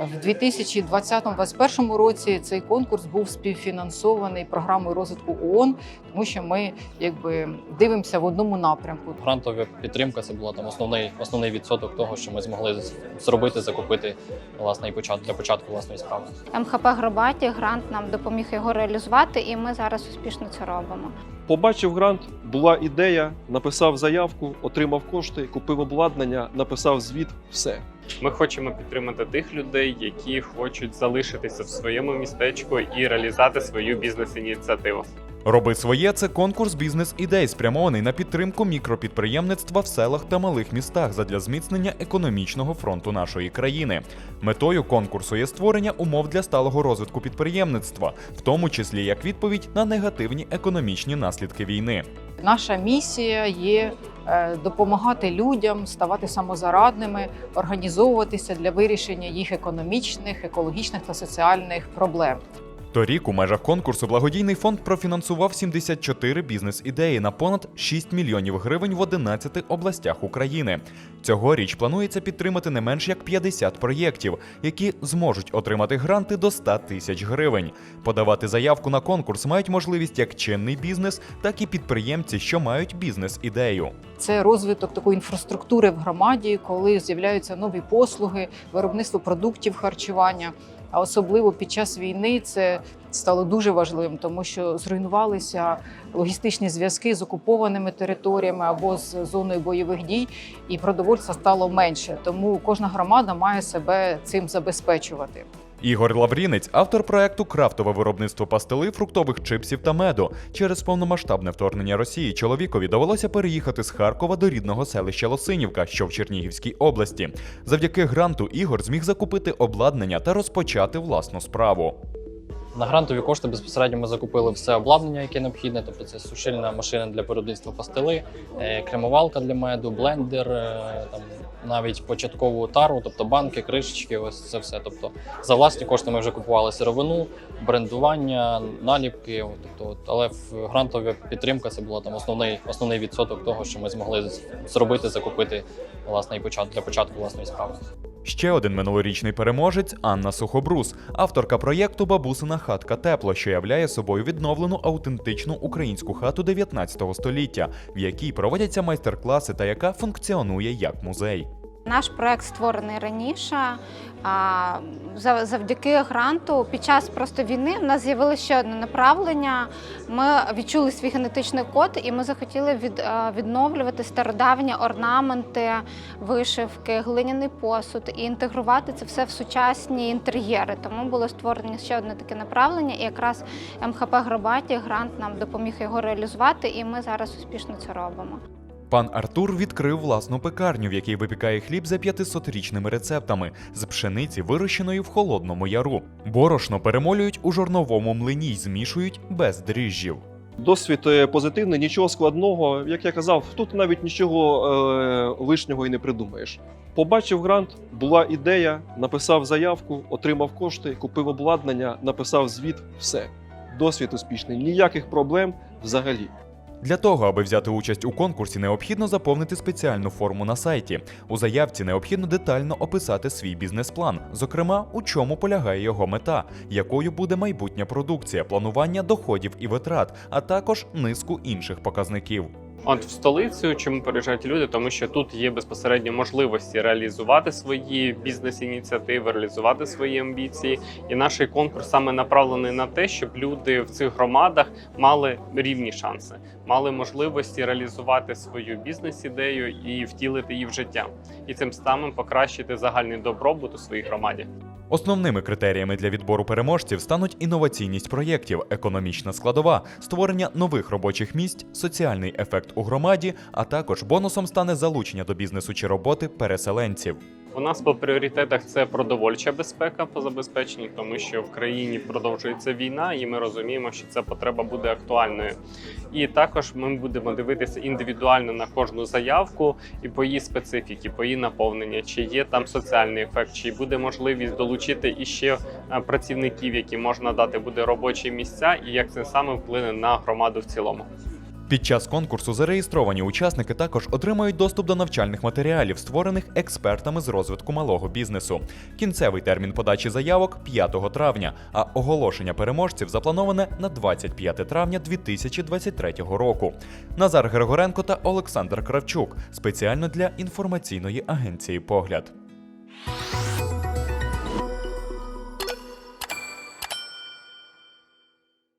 В 2020-2021 році цей конкурс був співфінансований програмою розвитку ООН, тому що ми якби дивимося в одному напрямку. Грантова підтримка це була там основний основний відсоток того, що ми змогли зробити, закупити власне і почат для початку власної справи. МХП Гробаті грант нам допоміг його реалізувати, і ми зараз успішно це робимо. Побачив грант, була ідея, написав заявку, отримав кошти, купив обладнання, написав звіт, все. Ми хочемо підтримати тих людей, які хочуть залишитися в своєму містечку і реалізувати свою бізнес-ініціативу. Роби своє це конкурс бізнес-ідей, спрямований на підтримку мікропідприємництва в селах та малих містах задля зміцнення економічного фронту нашої країни. Метою конкурсу є створення умов для сталого розвитку підприємництва, в тому числі як відповідь на негативні економічні наслідки війни. Наша місія є е, допомагати людям ставати самозарадними, організовуватися для вирішення їх економічних, екологічних та соціальних проблем. Торік у межах конкурсу благодійний фонд профінансував 74 бізнес-ідеї на понад 6 мільйонів гривень в 11 областях України. Цьогоріч планується підтримати не менш як 50 проєктів, які зможуть отримати гранти до 100 тисяч гривень. Подавати заявку на конкурс мають можливість як чинний бізнес, так і підприємці, що мають бізнес-ідею. Це розвиток такої інфраструктури в громаді, коли з'являються нові послуги, виробництво продуктів харчування. А особливо під час війни це стало дуже важливим, тому що зруйнувалися логістичні зв'язки з окупованими територіями або з зоною бойових дій, і продовольства стало менше. Тому кожна громада має себе цим забезпечувати. Ігор Лаврінець, автор проекту Крафтове виробництво пастили, фруктових чипсів та меду. Через повномасштабне вторгнення Росії чоловікові довелося переїхати з Харкова до рідного селища Лосинівка, що в Чернігівській області. Завдяки гранту Ігор зміг закупити обладнання та розпочати власну справу. На грантові кошти безпосередньо ми закупили все обладнання, яке необхідне. Тобто це сушильна машина для виробництва пастили, е, кремувалка для меду, блендер, е, там навіть початкову тару, тобто банки, кришечки, ось це все. Тобто за власні кошти ми вже купували сировину, брендування, наліпки. Тобто, але в грантова підтримка це була там основний основний відсоток того, що ми змогли зробити, закупити власне і почат для початку власної справи. Ще один минулорічний переможець Анна Сухобрус, авторка проєкту Бабусина хатка тепло, що являє собою відновлену аутентичну українську хату 19 століття, в якій проводяться майстер-класи та яка функціонує як музей. Наш проект створений раніше. Завдяки гранту під час просто війни в нас з'явилося ще одне направлення. Ми відчули свій генетичний код, і ми захотіли від, відновлювати стародавні орнаменти, вишивки, глиняний посуд і інтегрувати це все в сучасні інтер'єри. Тому було створено ще одне таке направлення, і якраз МХП Гробаті грант нам допоміг його реалізувати, і ми зараз успішно це робимо. Пан Артур відкрив власну пекарню, в якій випікає хліб за 500-річними рецептами з пшениці, вирощеної в холодному яру. Борошно перемолюють у жорновому млині й змішують без дріжджів. Досвід е, позитивний, нічого складного. Як я казав, тут навіть нічого е, лишнього і не придумаєш. Побачив грант, була ідея, написав заявку, отримав кошти, купив обладнання, написав звіт, все. Досвід успішний, ніяких проблем взагалі. Для того, аби взяти участь у конкурсі, необхідно заповнити спеціальну форму на сайті. У заявці необхідно детально описати свій бізнес-план, зокрема, у чому полягає його мета, якою буде майбутня продукція, планування доходів і витрат, а також низку інших показників. От в столицю чому переїжджають люди, тому що тут є безпосередньо можливості реалізувати свої бізнес-ініціативи, реалізувати свої амбіції. І наш конкурс саме направлений на те, щоб люди в цих громадах мали рівні шанси, мали можливості реалізувати свою бізнес-ідею і втілити її в життя, і цим самим покращити загальний добробут у своїй громаді. Основними критеріями для відбору переможців стануть інноваційність проєктів, економічна складова, створення нових робочих місць, соціальний ефект у громаді, а також бонусом стане залучення до бізнесу чи роботи переселенців. У нас по пріоритетах це продовольча безпека по забезпеченню, тому що в країні продовжується війна, і ми розуміємо, що ця потреба буде актуальною. І також ми будемо дивитися індивідуально на кожну заявку і по її специфіки, по її наповнення, чи є там соціальний ефект, чи буде можливість долучити іще працівників, які можна дати буде робочі місця, і як це саме вплине на громаду в цілому. Під час конкурсу зареєстровані учасники також отримають доступ до навчальних матеріалів, створених експертами з розвитку малого бізнесу. Кінцевий термін подачі заявок 5 травня, а оголошення переможців заплановане на 25 травня 2023 року. Назар Григоренко та Олександр Кравчук спеціально для інформаційної агенції Погляд.